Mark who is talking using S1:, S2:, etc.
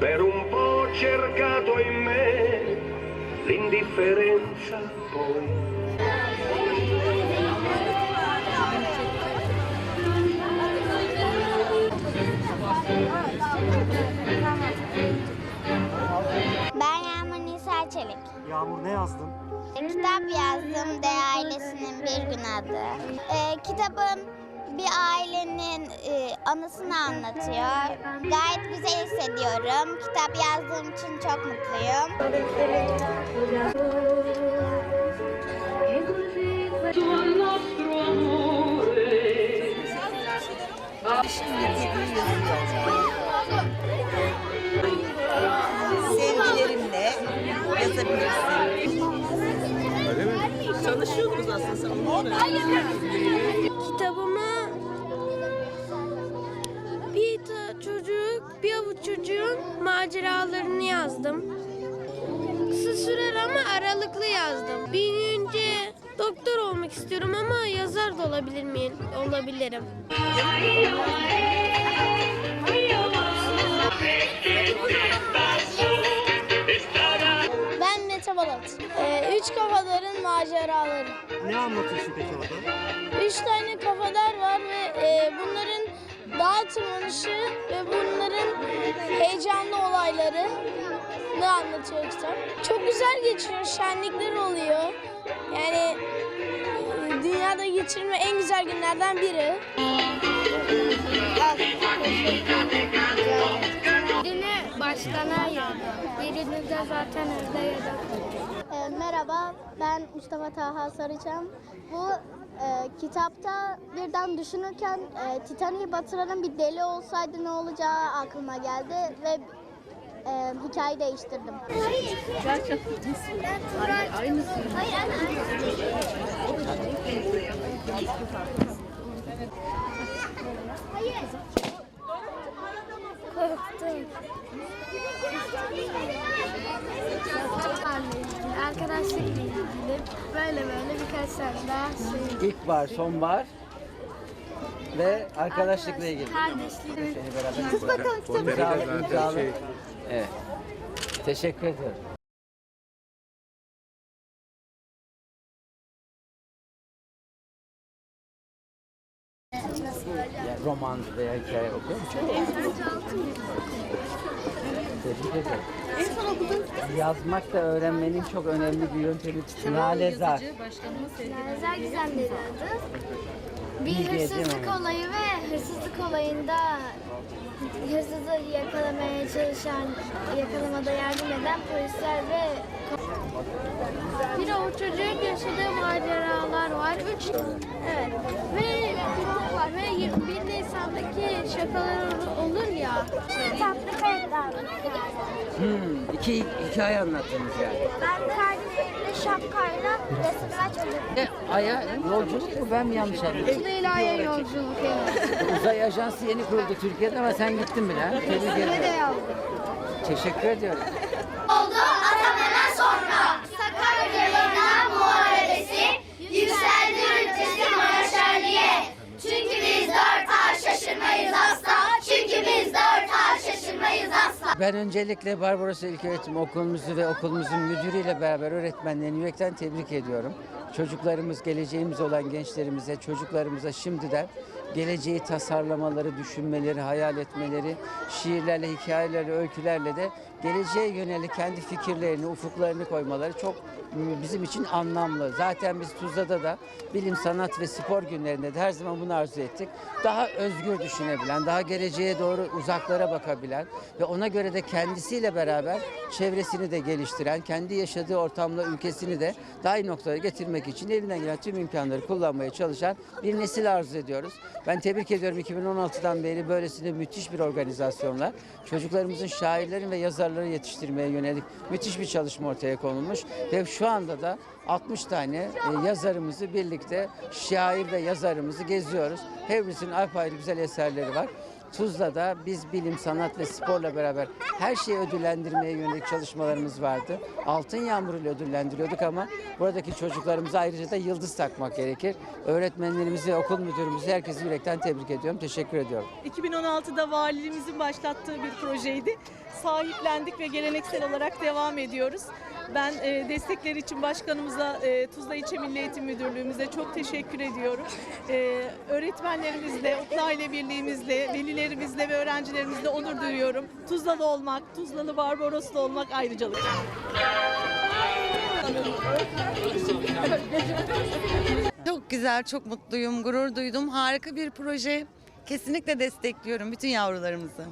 S1: Per un po' cercato in me l'indifferenza poi.
S2: Ben Yağmur Nisa Çelik.
S3: Yağmur ne yazdın?
S2: Kitap yazdım D ailesinin bir gün adı. Ee, kitabın bir ailenin e, anısını anlatıyor. Gayet güzel hissediyorum. Kitap yazdığım için çok mutluyum.
S4: Sevgilerimle yazabilirsin.
S5: Maceralarını yazdım. Kısa sürer ama aralıklı yazdım. Büyüyünce doktor olmak istiyorum ama yazar da olabilir miyim? Olabilirim. Ben Mete Balat. Ee, üç kafadarın maceraları.
S3: Ne anlatıyorsun peki orada?
S5: Üç tane kafadar var ve e, bunların dağ tırmanışı ve bunların heyecanlı olayları ne anlatıyor kitap. Çok güzel geçiyor, şenlikler oluyor. Yani e, dünyada geçirme en güzel günlerden biri. Birini baştan ayırdım. Birini de zaten evde yedim.
S2: Ee, merhaba, ben Mustafa Taha Sarıçam. Bu e, kitapta birden düşünürken e, Titanic'i batıranın bir deli olsaydı ne olacağı aklıma geldi ve e, hikayeyi değiştirdim.
S5: Korktum. Arkadaşlıkla ilgili böyle böyle birkaç tane daha şey.
S6: İlkbahar, sonbahar ve arkadaşlıkla ilgili.
S5: Kardeşlik.
S6: Seni beraber imzalı, imzalı. Evet. Teşekkür ediyorum. Yani roman veya hikaye okuyor musun? Tebrik ederim. Yazmak da öğrenmenin çok önemli bir yöntemi. Lale Zar.
S5: Özel gizemleri adı. Bir
S6: Bilgi
S5: hırsızlık olayı ve hırsızlık olayında hırsızı yakalamaya çalışan, yakalamada yardım eden polisler ve bir avuç çocuğun yaşadığı maceralar var. Üç, evet. Ve bir var ve 21 Nisan'daki şakalar olur ya.
S2: Tatlı kayıtlar.
S6: Hmm, iki hikaye anlattınız yani.
S2: Ben kardeşimle şapkayla resimler çözdüm.
S6: E, Ay'a yolculuk mu ben mi yanlış anladım?
S5: Leyla'ya yolculuk evet.
S6: Uzay Ajansı yeni kuruldu Türkiye'de ama sen gittin bile. ha? Tebrik ederim. Teşekkür ediyorum.
S2: Oldu atamadan sonra
S6: Ben öncelikle Barbaros İlköğretim Okulumuzu ve okulumuzun müdürüyle beraber öğretmenlerini yürekten tebrik ediyorum. Çocuklarımız, geleceğimiz olan gençlerimize, çocuklarımıza şimdiden geleceği tasarlamaları, düşünmeleri, hayal etmeleri, şiirlerle, hikayelerle, öykülerle de geleceğe yönelik kendi fikirlerini, ufuklarını koymaları çok m, bizim için anlamlı. Zaten biz Tuzla'da da bilim, sanat ve spor günlerinde de her zaman bunu arzu ettik. Daha özgür düşünebilen, daha geleceğe doğru uzaklara bakabilen ve ona göre de kendisiyle beraber çevresini de geliştiren, kendi yaşadığı ortamla ülkesini de daha iyi noktaya getirmek için elinden gelen tüm imkanları kullanmaya çalışan bir nesil arzu ediyoruz. Ben tebrik ediyorum 2016'dan beri böylesine müthiş bir organizasyonla çocuklarımızın şairlerin ve yazarları yetiştirmeye yönelik müthiş bir çalışma ortaya konulmuş ve şu anda da 60 tane e, yazarımızı birlikte şair ve yazarımızı geziyoruz. Hepsinin apayrı güzel eserleri var. Tuzla'da biz bilim, sanat ve sporla beraber her şeyi ödüllendirmeye yönelik çalışmalarımız vardı. Altın Yağmur ile ödüllendiriyorduk ama buradaki çocuklarımıza ayrıca da yıldız takmak gerekir. Öğretmenlerimizi, okul müdürümüzü, herkesi yürekten tebrik ediyorum. Teşekkür ediyorum.
S7: 2016'da valiliğimizin başlattığı bir projeydi. sahiplendik ve geleneksel olarak devam ediyoruz. Ben e, destekleri için başkanımıza, e, Tuzla İlçe Milli Eğitim Müdürlüğümüze çok teşekkür ediyorum. E, öğretmenlerimizle, okul aile birliğimizle, velilerimizle ve öğrencilerimizle onur duyuyorum. Tuzlalı olmak, Tuzlalı Barbaroslu olmak ayrıcalık.
S8: Çok güzel, çok mutluyum, gurur duydum. Harika bir proje. Kesinlikle destekliyorum bütün yavrularımızı.